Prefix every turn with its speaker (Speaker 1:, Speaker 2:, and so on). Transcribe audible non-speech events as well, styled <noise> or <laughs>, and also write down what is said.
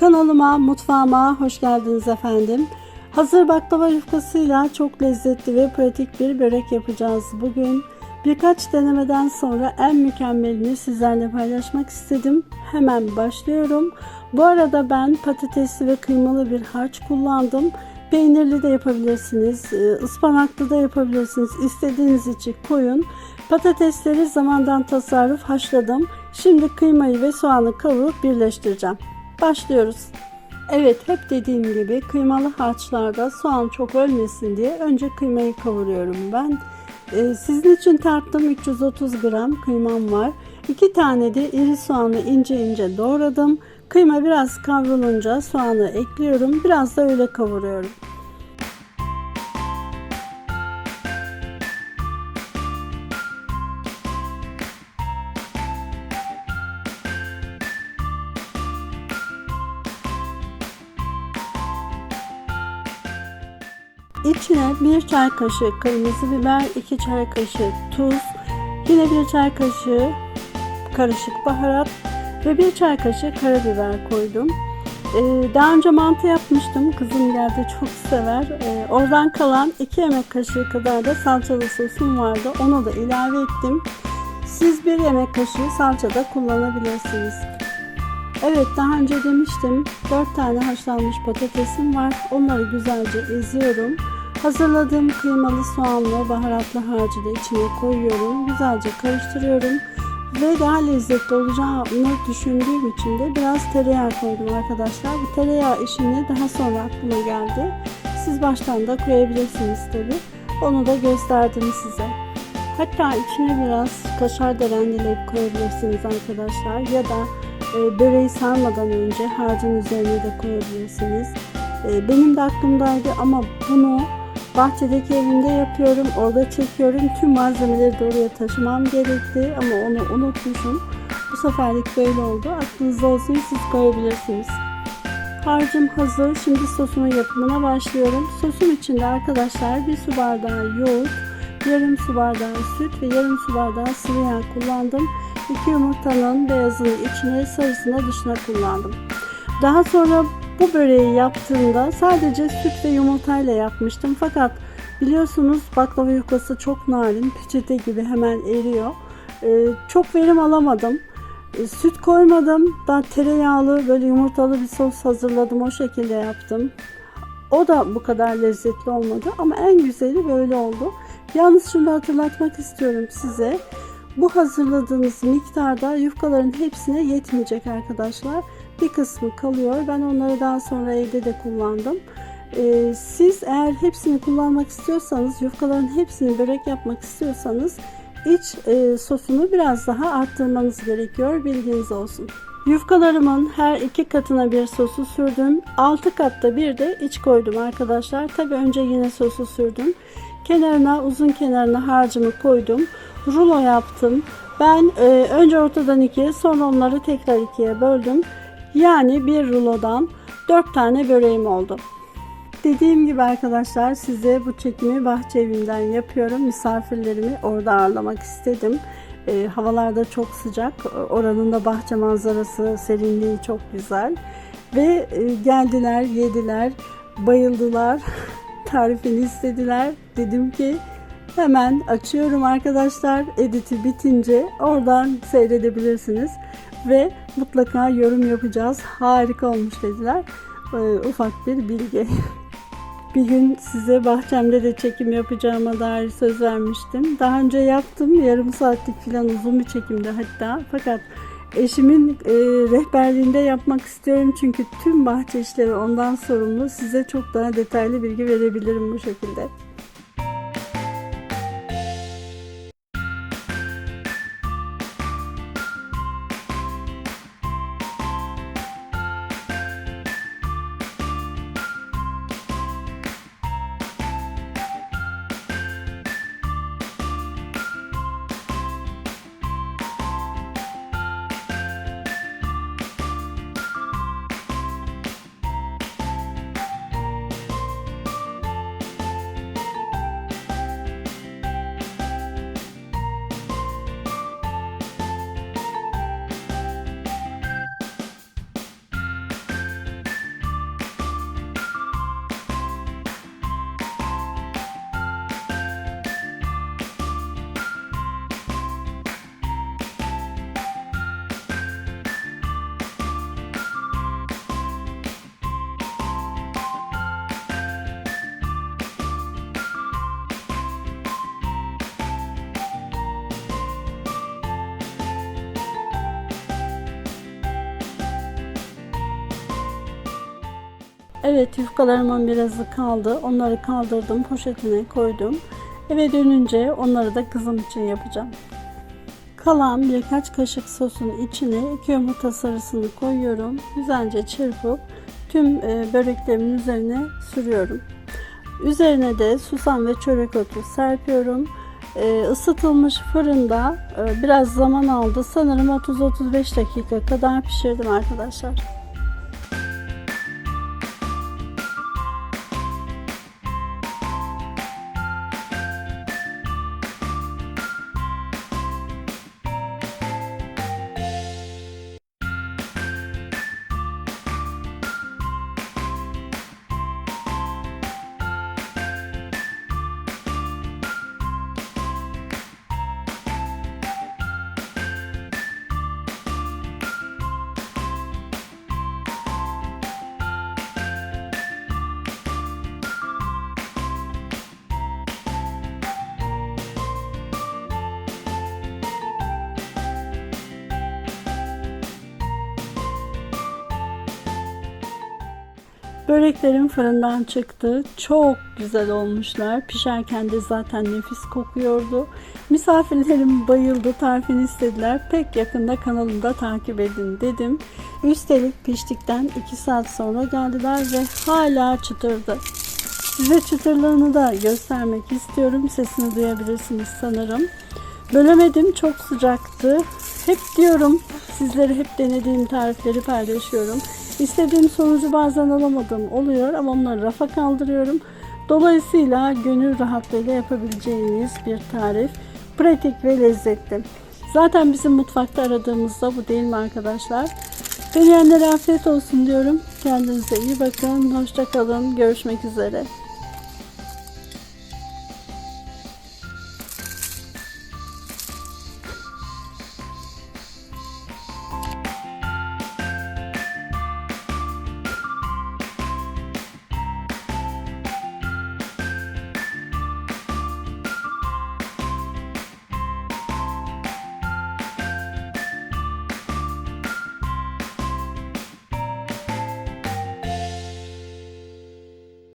Speaker 1: Kanalıma, mutfağıma hoş geldiniz efendim. Hazır baklava yufkasıyla çok lezzetli ve pratik bir börek yapacağız bugün. Birkaç denemeden sonra en mükemmelini sizlerle paylaşmak istedim. Hemen başlıyorum. Bu arada ben patatesli ve kıymalı bir harç kullandım. Peynirli de yapabilirsiniz, e, ıspanaklı da yapabilirsiniz. İstediğiniz için koyun. Patatesleri zamandan tasarruf haşladım. Şimdi kıymayı ve soğanı kavurup birleştireceğim. Başlıyoruz. Evet hep dediğim gibi kıymalı harçlarda soğan çok ölmesin diye önce kıymayı kavuruyorum ben. Ee, sizin için tarttım 330 gram kıymam var. 2 tane de iri soğanı ince ince doğradım. Kıyma biraz kavrulunca soğanı ekliyorum. Biraz da öyle kavuruyorum. İçine bir çay kaşığı kırmızı biber, iki çay kaşığı tuz, yine bir çay kaşığı karışık baharat ve bir çay kaşığı karabiber koydum. Ee, daha önce mantı yapmıştım. Kızım geldi çok sever. Ee, oradan kalan 2 yemek kaşığı kadar da salçalı sosum vardı. Onu da ilave ettim. Siz bir yemek kaşığı salça da kullanabilirsiniz. Evet daha önce demiştim 4 tane haşlanmış patatesim var. Onları güzelce eziyorum. Hazırladığım kıymalı soğanlı baharatlı harcı da içine koyuyorum. Güzelce karıştırıyorum. Ve daha lezzetli olacağını düşündüğüm için de biraz tereyağı koydum arkadaşlar. Bu tereyağı işini daha sonra aklıma geldi. Siz baştan da koyabilirsiniz tabi. Onu da gösterdim size. Hatta içine biraz kaşar da rendeleyip koyabilirsiniz arkadaşlar. Ya da e, böreği sarmadan önce harcın üzerine de koyabilirsiniz. E, benim de aklımdaydı ama bunu bahçedeki evimde yapıyorum. Orada çekiyorum. Tüm malzemeleri de oraya taşımam gerekti ama onu unutmuşum. Bu seferlik böyle oldu. Aklınızda olsun siz koyabilirsiniz. Harcım hazır. Şimdi sosumun yapımına başlıyorum. Sosum içinde arkadaşlar bir su bardağı yoğurt, yarım su bardağı süt ve yarım su bardağı sıvı yağ kullandım. İki yumurtanın beyazını içine, sarısını dışına kullandım. Daha sonra bu böreği yaptığımda sadece süt ve yumurtayla yapmıştım. Fakat biliyorsunuz baklava yufkası çok narin, peçete gibi hemen eriyor. Ee, çok verim alamadım. Ee, süt koymadım. Daha tereyağlı böyle yumurtalı bir sos hazırladım. O şekilde yaptım. O da bu kadar lezzetli olmadı ama en güzeli böyle oldu. Yalnız şunu hatırlatmak istiyorum size. Bu hazırladığınız miktarda yufkaların hepsine yetmeyecek arkadaşlar. Bir kısmı kalıyor. Ben onları daha sonra evde de kullandım. Ee, siz eğer hepsini kullanmak istiyorsanız, yufkaların hepsini börek yapmak istiyorsanız iç e, sosunu biraz daha arttırmanız gerekiyor. Bilginiz olsun. Yufkalarımın her iki katına bir sosu sürdüm. Altı katta bir de iç koydum arkadaşlar. Tabi önce yine sosu sürdüm. Kenarına uzun kenarına harcımı koydum. Rulo yaptım. Ben e, önce ortadan ikiye sonra onları tekrar ikiye böldüm. Yani bir rulodan 4 tane böreğim oldu. Dediğim gibi arkadaşlar size bu çekimi bahçe evimden yapıyorum. Misafirlerimi orada ağırlamak istedim. E, havalarda çok sıcak. Oranın da bahçe manzarası, serinliği çok güzel. Ve e, geldiler, yediler, bayıldılar. <laughs> Tarifini istediler. Dedim ki hemen açıyorum arkadaşlar. Editi bitince oradan seyredebilirsiniz ve mutlaka yorum yapacağız. Harika olmuş dediler. Ee, ufak bir bilgi. <laughs> bir gün size bahçemde de çekim yapacağıma dair söz vermiştim. Daha önce yaptım. Yarım saatlik falan uzun bir çekimdi hatta. Fakat eşimin e, rehberliğinde yapmak istiyorum. Çünkü tüm bahçe işleri ondan sorumlu. Size çok daha detaylı bilgi verebilirim bu şekilde. Evet yufkalarımın birazı kaldı. Onları kaldırdım poşetine koydum. Eve dönünce onları da kızım için yapacağım. Kalan birkaç kaşık sosun içine iki yumurta sarısını koyuyorum. Güzelce çırpıp tüm e, böreklerimin üzerine sürüyorum. Üzerine de susam ve çörek otu serpiyorum. E, ısıtılmış fırında e, biraz zaman aldı. Sanırım 30-35 dakika kadar pişirdim arkadaşlar. Böreklerim fırından çıktı. Çok güzel olmuşlar. Pişerken de zaten nefis kokuyordu. Misafirlerim bayıldı. Tarifini istediler. Pek yakında kanalımda takip edin dedim. Üstelik piştikten 2 saat sonra geldiler ve hala çıtırdı. Size çıtırlığını da göstermek istiyorum. Sesini duyabilirsiniz sanırım. Bölemedim çok sıcaktı. Hep diyorum sizlere hep denediğim tarifleri paylaşıyorum. İstediğim sonucu bazen alamadım oluyor ama onları rafa kaldırıyorum. Dolayısıyla gönül rahatlığıyla yapabileceğiniz bir tarif. Pratik ve lezzetli. Zaten bizim mutfakta aradığımızda bu değil mi arkadaşlar? Deneyenlere afiyet olsun diyorum. Kendinize iyi bakın. Hoşça kalın. Görüşmek üzere.